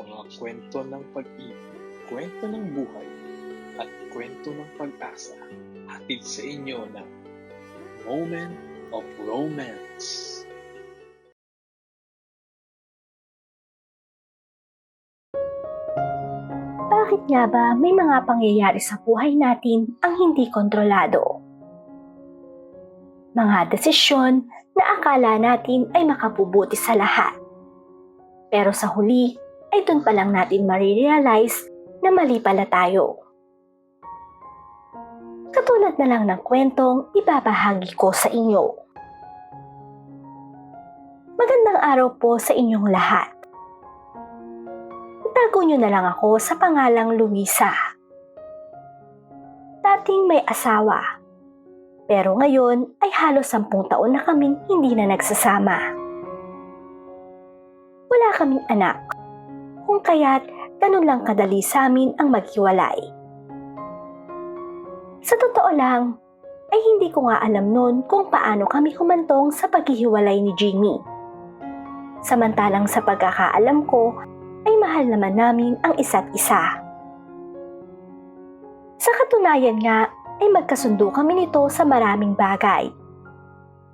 mga kwento ng pag-ibig, kwento ng buhay, at kwento ng pag-asa hatid sa inyo ng Moment of Romance. Bakit nga ba may mga pangyayari sa buhay natin ang hindi kontrolado? Mga desisyon na akala natin ay makabubuti sa lahat. Pero sa huli ay dun pa lang natin marirealize na mali pala tayo. Katulad na lang ng kwentong ibabahagi ko sa inyo. Magandang araw po sa inyong lahat. Itago nyo na lang ako sa pangalang Luisa. Dating may asawa, pero ngayon ay halos sampung taon na kaming hindi na nagsasama. Wala kaming anak, kung kaya't ganun lang kadali sa amin ang maghiwalay. Sa totoo lang, ay hindi ko nga alam noon kung paano kami kumantong sa paghihiwalay ni Jimmy. Samantalang sa pagkakaalam ko, ay mahal naman namin ang isa't isa. Sa katunayan nga, ay magkasundo kami nito sa maraming bagay.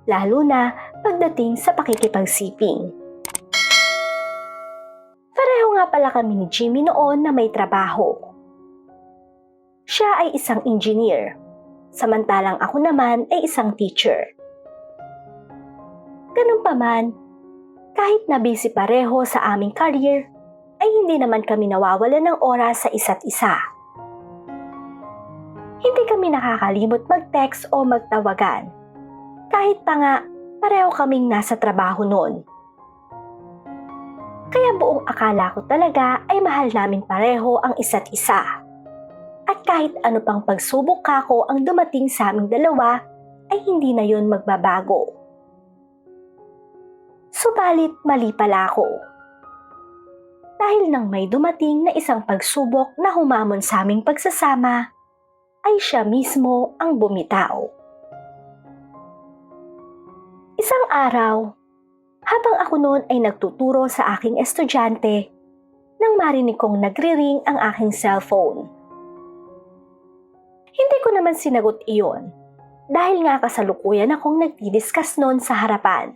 Lalo na pagdating sa pakikipagsiping. Pala kami ni Jimmy noon na may trabaho. Siya ay isang engineer, samantalang ako naman ay isang teacher. Ganun pa man, kahit na busy pareho sa aming career, ay hindi naman kami nawawala ng oras sa isa't isa. Hindi kami nakakalimot mag-text o magtawagan. Kahit pa nga, pareho kaming nasa trabaho noon. Kaya buong akala ko talaga ay mahal namin pareho ang isa't isa. At kahit ano pang pagsubok kako ang dumating sa aming dalawa, ay hindi na yon magbabago. Subalit mali pala ako dahil nang may dumating na isang pagsubok na humamon sa aming pagsasama, ay siya mismo ang bumitaw. Isang araw, habang ako noon ay nagtuturo sa aking estudyante, nang marinig kong nagriring ang aking cellphone. Hindi ko naman sinagot iyon dahil nga kasalukuyan akong nagdidiscuss noon sa harapan.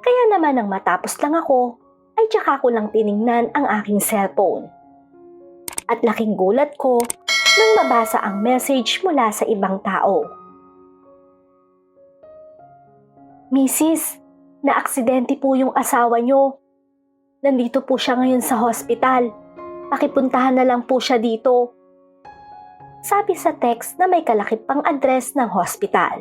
Kaya naman nang matapos lang ako, ay tsaka ko lang tiningnan ang aking cellphone. At laking gulat ko nang mabasa ang message mula sa ibang tao. Mrs., na-aksidente po yung asawa nyo. Nandito po siya ngayon sa hospital. Pakipuntahan na lang po siya dito. Sabi sa text na may kalakip pang address ng hospital.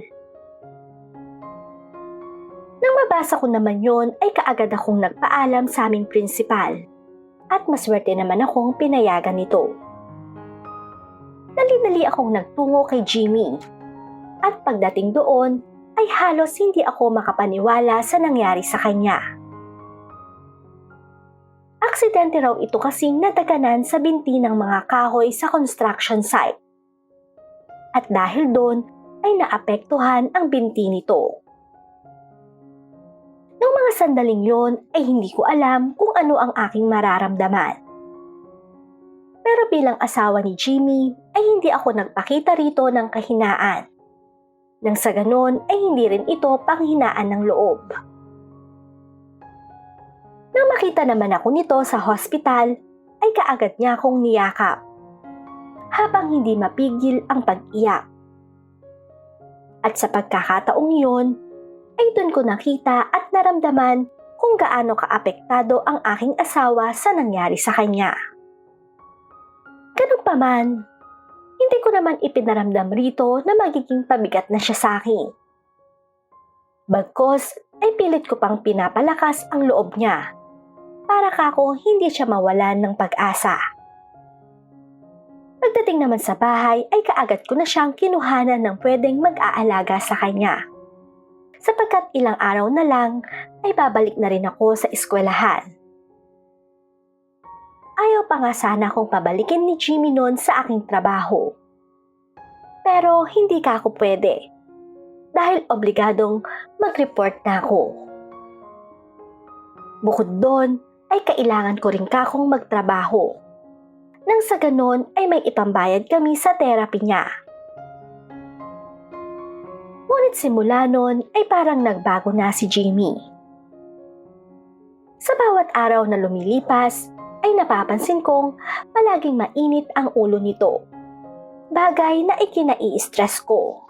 Nang mabasa ko naman yon ay kaagad akong nagpaalam sa aming prinsipal at maswerte naman akong pinayagan nito. Dali-dali akong nagtungo kay Jimmy at pagdating doon ay halos hindi ako makapaniwala sa nangyari sa kanya. Aksidente raw ito kasing nataganan sa binti ng mga kahoy sa construction site. At dahil doon ay naapektuhan ang binti nito. Nung mga sandaling yon ay hindi ko alam kung ano ang aking mararamdaman. Pero bilang asawa ni Jimmy ay hindi ako nagpakita rito ng kahinaan. Nang sa ganon ay hindi rin ito panghinaan ng loob. Nang makita naman ako nito sa hospital ay kaagad niya akong niyakap. Habang hindi mapigil ang pag-iyak. At sa pagkakataong iyon, ay doon ko nakita at naramdaman kung gaano kaapektado ang aking asawa sa nangyari sa kanya. Ganun pa man, hindi ko naman ipinaramdam rito na magiging pabigat na siya sa akin. Bagkos ay pilit ko pang pinapalakas ang loob niya para kako hindi siya mawalan ng pag-asa. Pagdating naman sa bahay ay kaagad ko na siyang kinuhanan ng pwedeng mag-aalaga sa kanya sapagkat ilang araw na lang ay babalik na rin ako sa eskwelahan. Ayaw pa nga sana akong pabalikin ni Jimmy noon sa aking trabaho. Pero hindi ka ako pwede dahil obligadong mag-report na ako. Bukod doon, ay kailangan ko rin kakong magtrabaho. Nang sa ganon ay may ipambayad kami sa therapy niya. Ngunit simula nun ay parang nagbago na si Jamie. Sa bawat araw na lumilipas, ay napapansin kong palaging mainit ang ulo nito. Bagay na ikinai-stress ko.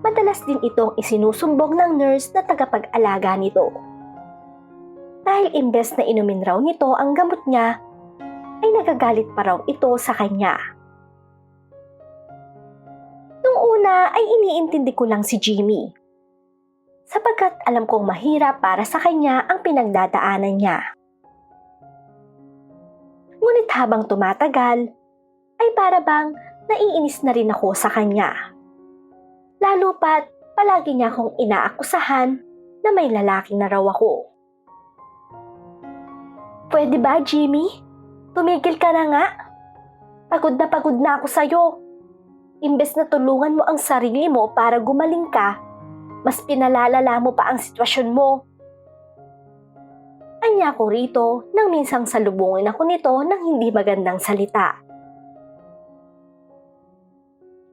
Madalas din itong isinusumbong ng nurse na tagapag-alaga nito. Dahil imbes na inumin raw nito ang gamot niya, ay nagagalit pa raw ito sa kanya. Nung una ay iniintindi ko lang si Jimmy. Sapagkat alam kong mahirap para sa kanya ang pinagdadaanan niya. Ngunit habang tumatagal, para bang naiinis na rin ako sa kanya. Lalo pat palagi niya akong inaakusahan na may lalaki na raw ako. Pwede ba, Jimmy? Tumigil ka na nga. Pagod na pagod na ako sa'yo. Imbes na tulungan mo ang sarili mo para gumaling ka, mas pinalalala mo pa ang sitwasyon mo. Anya ko rito nang minsang salubungin ako nito ng hindi magandang salita.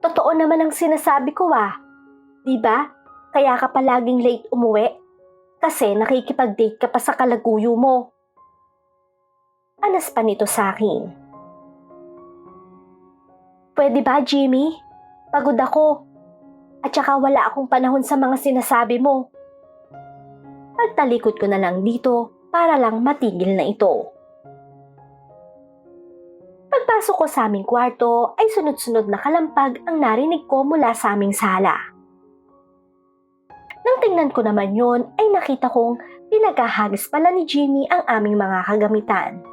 Totoo naman ang sinasabi ko ah. Di ba? Kaya ka palaging late umuwi? Kasi nakikipag-date ka pa sa kalaguyo mo. Anas pa nito sa akin. Pwede ba, Jimmy? Pagod ako. At saka wala akong panahon sa mga sinasabi mo. Pagtalikod ko na lang dito para lang matigil na ito. Pagpasok ko sa aming kwarto ay sunod-sunod na kalampag ang narinig ko mula sa aming sala. Nang tingnan ko naman yon ay nakita kong pinagahagis pala ni Jimmy ang aming mga kagamitan.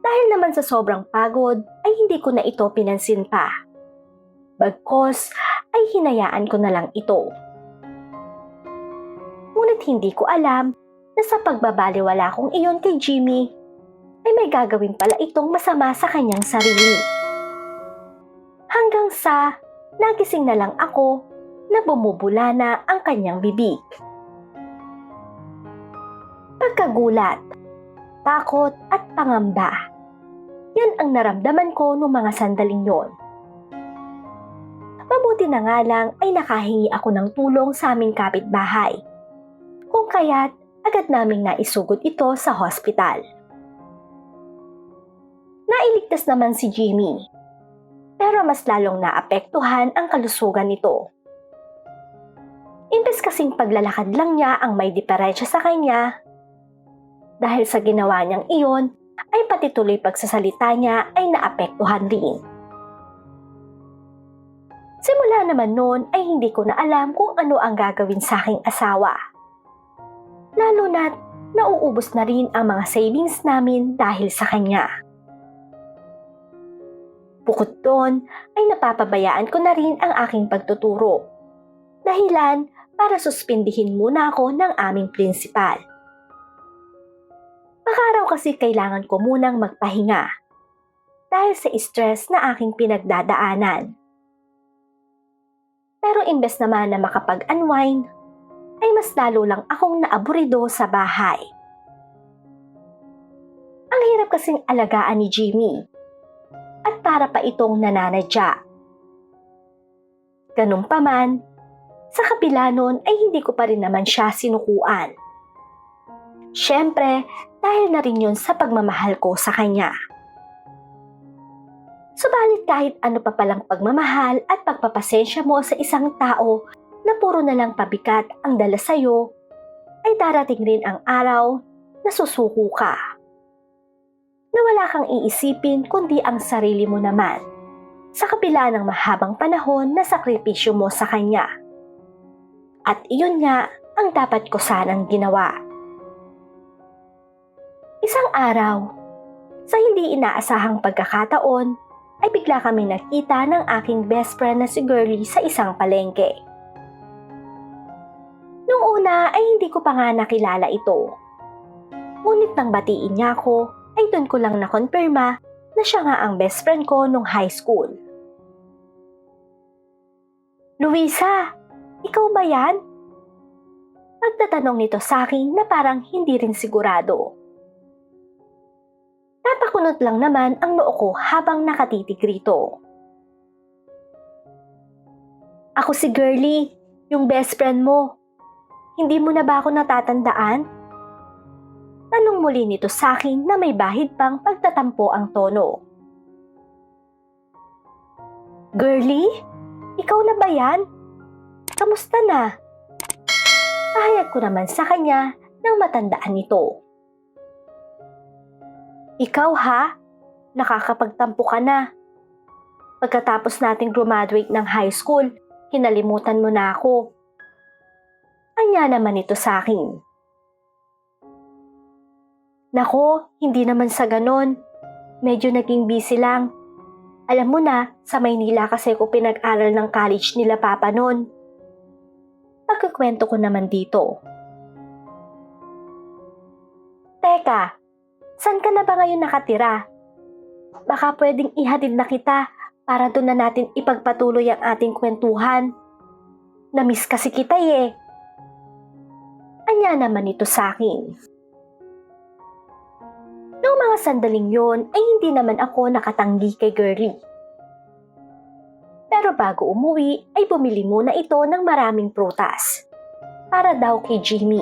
Dahil naman sa sobrang pagod ay hindi ko na ito pinansin pa. Bagkos ay hinayaan ko na lang ito. Ngunit hindi ko alam na sa pagbabaliwala kong iyon kay Jimmy ay may gagawin pala itong masama sa kanyang sarili. Hanggang sa nagising na lang ako na bumubula na ang kanyang bibig. Pagkagulat, takot at pangamba. Yan ang naramdaman ko noong mga sandaling yon. Mabuti na nga lang ay nakahingi ako ng tulong sa aming kapitbahay. Kung kaya't agad naming naisugod ito sa hospital. Nailigtas naman si Jimmy. Pero mas lalong naapektuhan ang kalusugan nito. Imbes kasing paglalakad lang niya ang may diferensya sa kanya, dahil sa ginawa niyang iyon, ay pati tuloy pagsasalita niya ay naapektuhan rin. Simula naman noon ay hindi ko na alam kung ano ang gagawin sa aking asawa. Lalo na't nauubos na rin ang mga savings namin dahil sa kanya. Bukod doon ay napapabayaan ko na rin ang aking pagtuturo. Dahilan para suspindihin muna ako ng aming prinsipal. Baka raw kasi kailangan ko munang magpahinga dahil sa stress na aking pinagdadaanan. Pero imbes naman na makapag-unwind, ay mas lalo lang akong naaburido sa bahay. Ang hirap kasing alagaan ni Jimmy at para pa itong nananadya. Ganun pa man, sa kabila nun ay hindi ko pa rin naman siya sinukuan. Siyempre, dahil na rin yun sa pagmamahal ko sa kanya. Subalit kahit ano pa palang pagmamahal at pagpapasensya mo sa isang tao na puro na lang pabikat ang dala sa'yo, ay darating rin ang araw na susuko ka. Na wala kang iisipin kundi ang sarili mo naman sa kapila ng mahabang panahon na sakripisyo mo sa kanya. At iyon nga ang dapat ko sanang ginawa. Isang araw, sa hindi inaasahang pagkakataon, ay bigla kami nakita ng aking best friend na si Girlie sa isang palengke. Nung una ay hindi ko pa nga nakilala ito. Ngunit nang batiin niya ako, ay ko lang nakonfirma na siya nga ang best friend ko nung high school. Luisa, ikaw ba yan? Pagtatanong nito sa akin na parang hindi rin sigurado. Napakunot lang naman ang noo ko habang nakatitig rito. Ako si Girlie, yung best friend mo. Hindi mo na ba ako natatandaan? Tanong muli nito sa akin na may bahid pang pagtatampo ang tono. Girlie? Ikaw na ba yan? Kamusta na? Pahayag ko naman sa kanya nang matandaan nito. Ikaw ha? Nakakapagtampo ka na. Pagkatapos nating graduate ng high school, kinalimutan mo na ako. Anya naman ito sa akin. Nako, hindi naman sa ganon. Medyo naging busy lang. Alam mo na, sa Maynila kasi ko pinag-aral ng college nila papa noon. Pagkakwento ko naman dito. Teka, saan ka na ba ngayon nakatira? Baka pwedeng ihatid na kita para doon na natin ipagpatuloy ang ating kwentuhan. Namiss kasi kita eh. Anya naman ito sa akin. Mga sandaling yon ay hindi naman ako nakatanggi kay Girlie. Pero bago umuwi ay bumili muna ito ng maraming prutas. Para daw kay Jimmy.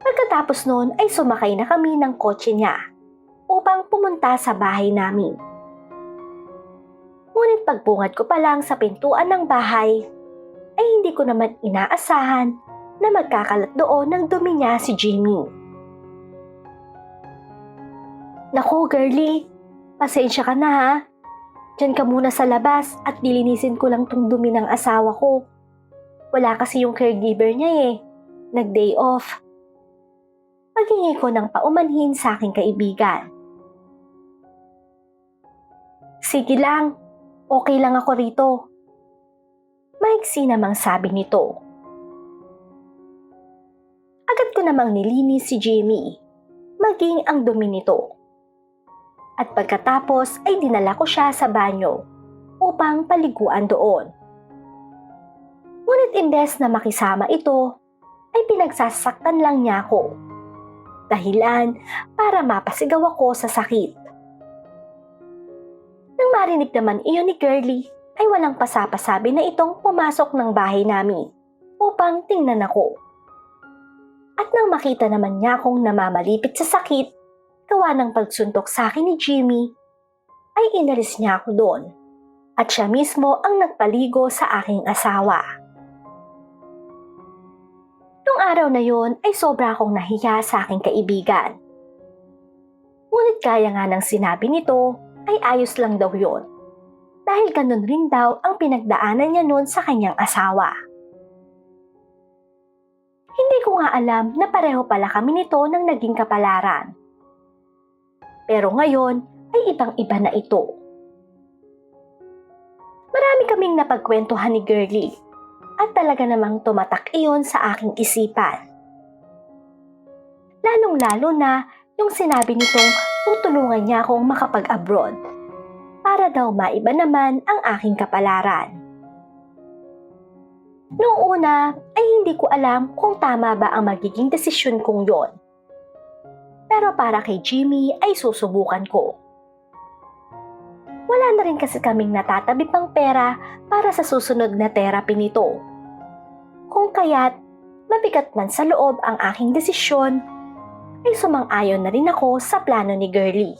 Pagkatapos noon ay sumakay na kami ng kotse niya upang pumunta sa bahay namin. Ngunit pagbungad ko pa lang sa pintuan ng bahay, ay hindi ko naman inaasahan na magkakalat doon ng dumi niya si Jimmy. Naku, girlie, pasensya ka na ha. Diyan ka muna sa labas at dilinisin ko lang tong dumi ng asawa ko. Wala kasi yung caregiver niya eh. Nag-day off. Paghingi ko ng paumanhin sa aking kaibigan. Sige lang, okay lang ako rito. Maiksi namang sabi nito. Agad ko namang nilinis si Jamie, maging ang dumi nito. At pagkatapos ay dinala ko siya sa banyo upang paliguan doon. Ngunit imbes na makisama ito, ay pinagsasaktan lang niya ako. Dahilan para mapasigaw ako sa sakit. Nang marinig naman iyon ni Girlie, ay walang pasapasabi na itong pumasok ng bahay namin upang tingnan ako. At nang makita naman niya akong namamalipit sa sakit, gawa ng pagsuntok sa akin ni Jimmy, ay inalis niya ako doon at siya mismo ang nagpaligo sa aking asawa. Nung araw na yon ay sobra akong nahiya sa aking kaibigan. Ngunit kaya nga ng sinabi nito ay ayos lang daw yon. Dahil ganun rin daw ang pinagdaanan niya noon sa kanyang asawa. Hindi ko nga alam na pareho pala kami nito ng naging kapalaran. Pero ngayon ay ibang-iba na ito. Marami kaming napagkwentuhan ni Girlie at talaga namang tumatak iyon sa aking isipan. Lalong-lalo na yung sinabi nitong tutulungan niya akong makapag-abroad para daw maiba naman ang aking kapalaran. Noong una ay hindi ko alam kung tama ba ang magiging desisyon kong yon. Pero para kay Jimmy ay susubukan ko. Wala na rin kasi kaming natatabi pang pera para sa susunod na therapy nito. Kung kaya't mabigat man sa loob ang aking desisyon, ay sumang-ayon na rin ako sa plano ni Girlie.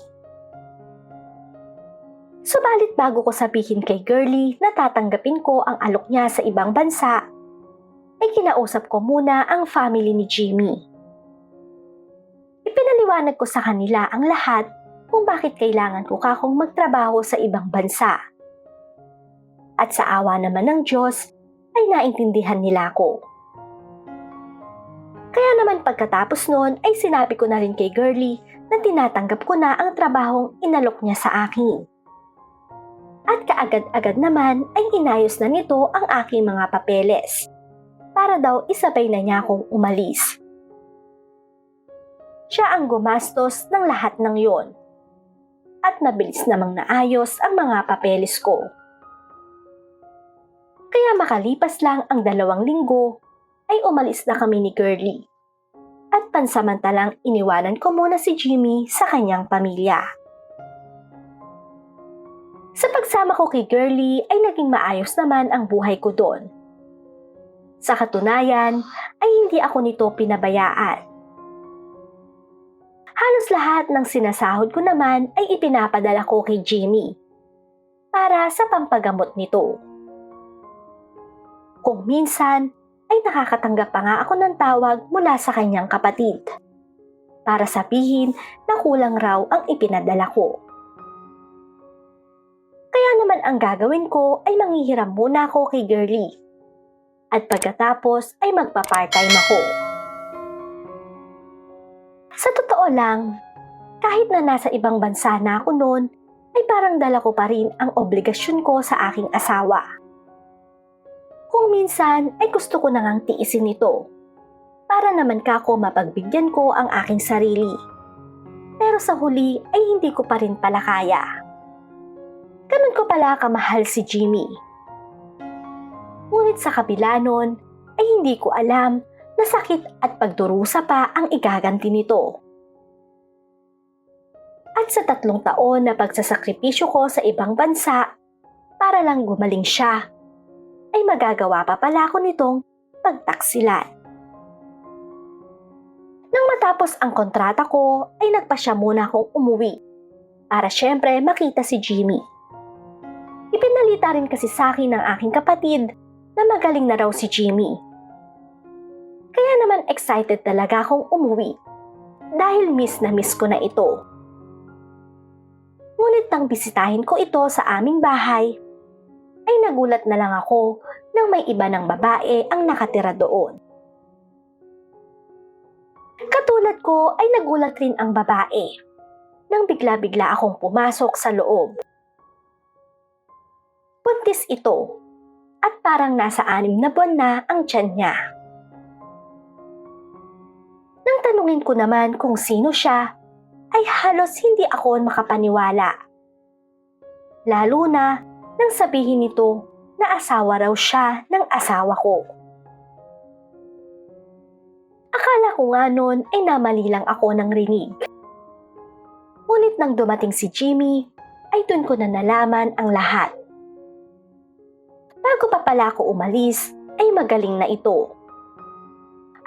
Subalit bago ko sabihin kay Girlie na tatanggapin ko ang alok niya sa ibang bansa, ay kinausap ko muna ang family ni Jimmy. Ipinaliwanag ko sa kanila ang lahat kung bakit kailangan ko kakong magtrabaho sa ibang bansa. At sa awa naman ng Diyos, ay naintindihan nila ko. Kaya naman pagkatapos noon ay sinabi ko na rin kay Girlie na tinatanggap ko na ang trabahong inalok niya sa akin. At kaagad-agad naman ay inayos na nito ang aking mga papeles para daw isabay na niya akong umalis. Siya ang gumastos ng lahat ng yon at nabilis namang naayos ang mga papeles ko. Kaya makalipas lang ang dalawang linggo ay umalis na kami ni Girlie. At pansamantalang iniwanan ko muna si Jimmy sa kanyang pamilya. Sa pagsama ko kay Girlie ay naging maayos naman ang buhay ko doon. Sa katunayan ay hindi ako nito pinabayaan. Halos lahat ng sinasahod ko naman ay ipinapadala ko kay Jimmy para sa pampagamot nito. Kung minsan ay nakakatanggap pa nga ako ng tawag mula sa kanyang kapatid para sabihin na kulang raw ang ipinadala ko. Kaya naman ang gagawin ko ay manghihiram muna ako kay Girlie. At pagkatapos ay magpa-part-time ako. Sa totoo lang, kahit na nasa ibang bansa na ako noon, ay parang dala ko pa rin ang obligasyon ko sa aking asawa. Kung minsan ay gusto ko nang tiisin ito, para naman kako mapagbigyan ko ang aking sarili. Pero sa huli ay hindi ko pa rin pala kaya. Ganun ko pala kamahal si Jimmy. Ngunit sa kabila nun, ay hindi ko alam na sakit at pagdurusa pa ang igaganti nito. At sa tatlong taon na pagsasakripisyo ko sa ibang bansa para lang gumaling siya, ay magagawa pa pala ako nitong pagtaksilan. Nang matapos ang kontrata ko, ay nagpa siya muna akong umuwi para syempre makita si Jimmy. Ipinalita rin kasi sa akin ng aking kapatid na magaling na raw si Jimmy. Kaya naman excited talaga akong umuwi dahil miss na miss ko na ito. Ngunit nang bisitahin ko ito sa aming bahay, ay nagulat na lang ako nang may iba ng babae ang nakatira doon. Katulad ko ay nagulat rin ang babae nang bigla-bigla akong pumasok sa loob. Buntis ito at parang nasa anim na buwan na ang tiyan niya. Nang tanungin ko naman kung sino siya, ay halos hindi ako makapaniwala. Lalo na nang sabihin nito na asawa raw siya ng asawa ko. Akala ko nga noon ay namali lang ako ng rinig. Ngunit nang dumating si Jimmy, ay dun ko na nalaman ang lahat. Bago pa pala ako umalis, ay magaling na ito.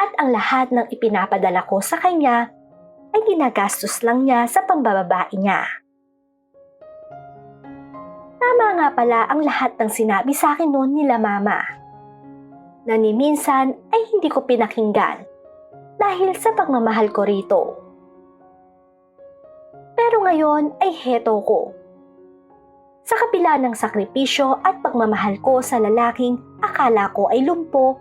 At ang lahat ng ipinapadala ko sa kanya ay ginagastos lang niya sa pambababae niya. Tama nga pala ang lahat ng sinabi sa akin noon nila mama. Na minsan ay hindi ko pinakinggan dahil sa pagmamahal ko rito. Pero ngayon ay heto ko. Sa kapila ng sakripisyo at pagmamahal ko sa lalaking akala ko ay lumpo,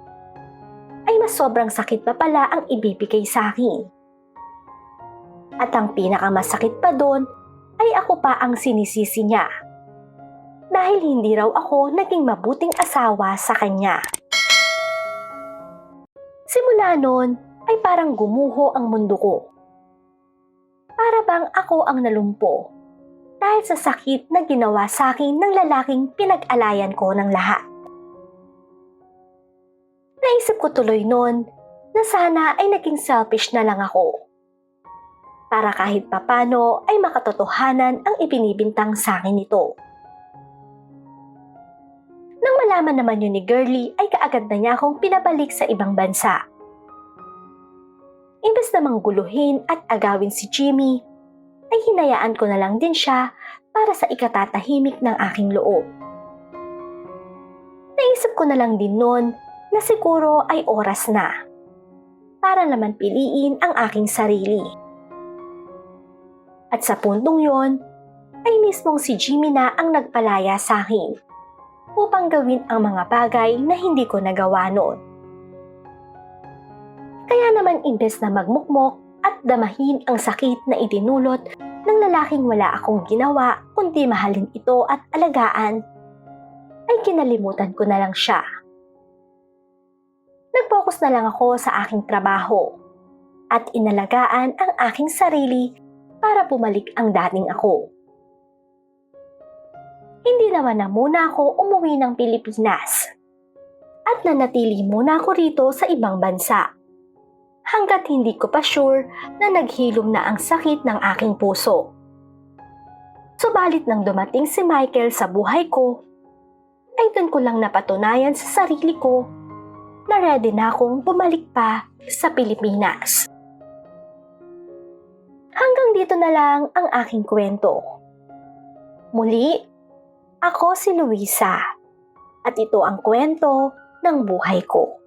ay mas sobrang sakit pa pala ang ibibigay sa akin. At ang pinakamasakit pa doon ay ako pa ang sinisisi niya. Dahil hindi raw ako naging mabuting asawa sa kanya. Simula noon ay parang gumuho ang mundo ko. Para bang ako ang nalumpo dahil sa sakit na ginawa sa akin ng lalaking pinag-alayan ko ng lahat. Naisip ko tuloy noon na sana ay naging selfish na lang ako. Para kahit papano ay makatotohanan ang ibinibintang sa akin nito. Nang malaman naman yun ni Girlie ay kaagad na niya akong pinabalik sa ibang bansa. Imbes na mangguluhin at agawin si Jimmy, ay hinayaan ko na lang din siya para sa ikatatahimik ng aking loob. Naisip ko na lang din noon na siguro ay oras na para naman piliin ang aking sarili. At sa puntong yon, ay mismong si Jimmy na ang nagpalaya sa akin upang gawin ang mga bagay na hindi ko nagawa noon. Kaya naman imbes na magmukmok at damahin ang sakit na itinulot ng lalaking wala akong ginawa kundi mahalin ito at alagaan, ay kinalimutan ko na lang siya. Nag-focus na lang ako sa aking trabaho at inalagaan ang aking sarili para bumalik ang dating ako. Hindi naman na muna ako umuwi ng Pilipinas at nanatili muna ako rito sa ibang bansa. Hanggat hindi ko pa sure na naghilom na ang sakit ng aking puso. Subalit nang dumating si Michael sa buhay ko, ay doon ko lang napatunayan sa sarili ko na ready na akong bumalik pa sa Pilipinas. Hanggang dito na lang ang aking kwento. Muli, ako si Luisa at ito ang kwento ng buhay ko.